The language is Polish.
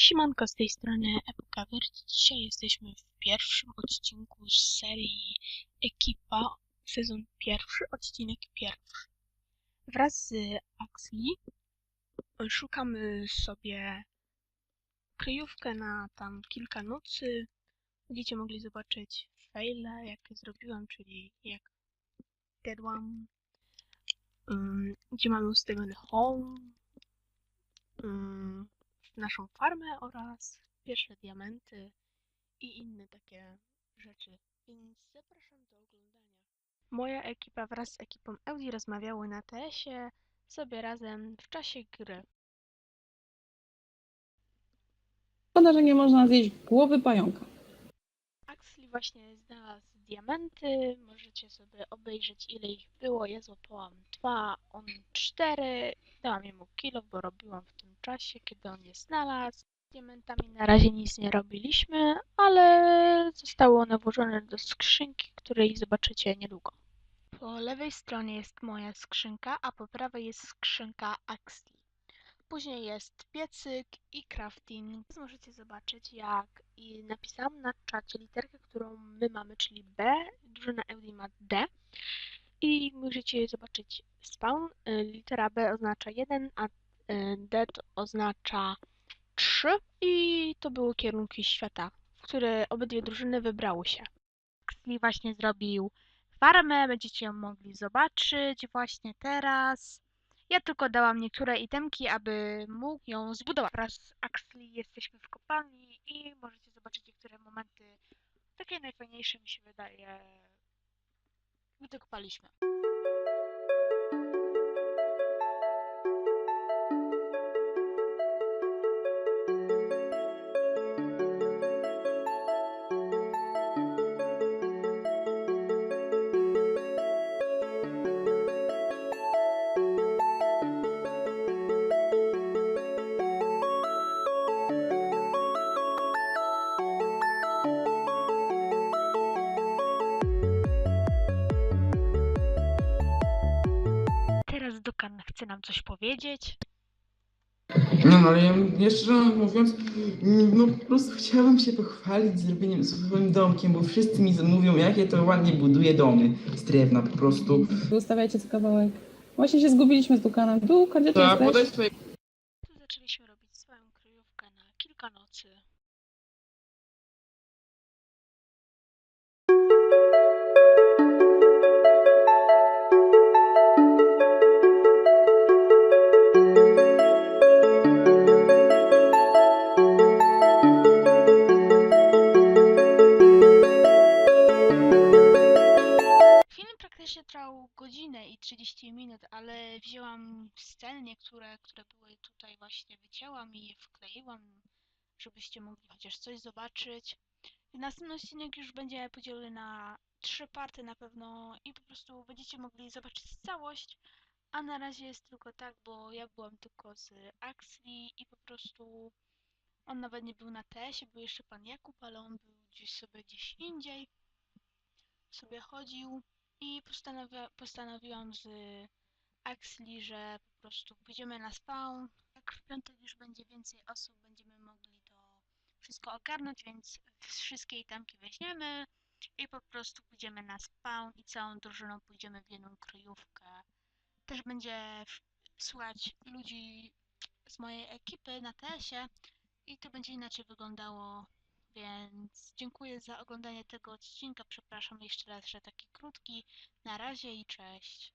Siemanko, z tej strony Epica Verde. Dzisiaj jesteśmy w pierwszym odcinku z serii Ekipa, sezon pierwszy, odcinek pierwszy. Wraz z Axli szukamy sobie kryjówkę na tam kilka nocy. Będziecie mogli zobaczyć faile, jakie zrobiłam, czyli jak dedłam, um, gdzie mamy ustawiony home, um, naszą farmę oraz pierwsze diamenty i inne takie rzeczy. Więc zapraszam do oglądania. Moja ekipa wraz z ekipą Audi rozmawiały na TS-ie sobie razem w czasie gry. Szkoda, że nie można zjeść głowy pająka. Axli właśnie znalazł diamenty. Możecie sobie obejrzeć ile ich było. Ja złapałam dwa, on cztery. Dałam jemu kilo, bo robiłam w tym czasie, kiedy on je znalazł. Z diamentami na razie nic nie robiliśmy, ale zostały one włożone do skrzynki, której zobaczycie niedługo. Po lewej stronie jest moja skrzynka, a po prawej jest skrzynka Axli. Później jest piecyk i crafting. Możecie zobaczyć, jak i napisałam na czacie literkę, którą my mamy, czyli B. Drużyna Audi ma D. I możecie zobaczyć spawn. Y, Litera B oznacza 1, a y, D to oznacza 3. I to były kierunki świata, w które obydwie drużyny wybrały się. Xli właśnie zrobił farmę, będziecie ją mogli zobaczyć właśnie teraz. Ja tylko dałam niektóre itemki, aby mógł ją zbudować. Wraz z Axli jesteśmy w kopalni i możecie zobaczyć niektóre momenty. Takie najfajniejsze mi się wydaje, gdy kopaliśmy. Dukan chce nam coś powiedzieć. No, no ale ja, szczerze mówiąc, mm, no po prostu chciałam się pochwalić zrobieniem swoim domkiem, bo wszyscy mi mówią, jakie to ładnie buduje domy z drewna po prostu. Zostawiajcie co kawałek. Właśnie się zgubiliśmy z Dukanem. Duka, gdzie ty To, a jesteś? podaj swoje Tu zaczęliśmy robić swoją kryjówkę na kilka nocy. Film praktycznie trwał godzinę i 30 minut, ale wzięłam sceny niektóre, które były tutaj właśnie, wycięłam i je wkleiłam, żebyście mogli chociaż coś zobaczyć. Następny odcinek już będzie podzielony na trzy party na pewno i po prostu będziecie mogli zobaczyć całość, a na razie jest tylko tak, bo ja byłam tylko z Axli i po prostu on nawet nie był na TS-ie, był jeszcze pan Jakub, ale on był gdzieś sobie gdzieś indziej, sobie chodził. I postanawia, postanowiłam z Axli, że po prostu pójdziemy na spawn. Jak w piątek już będzie więcej osób, będziemy mogli to wszystko ogarnąć, więc wszystkie itemki weźmiemy i po prostu pójdziemy na spawn i całą drużyną pójdziemy w jedną kryjówkę. Też będzie słuchać ludzi z mojej ekipy na TS-ie i to będzie inaczej wyglądało. Więc dziękuję za oglądanie tego odcinka. Przepraszam jeszcze raz, że taki krótki. Na razie i cześć.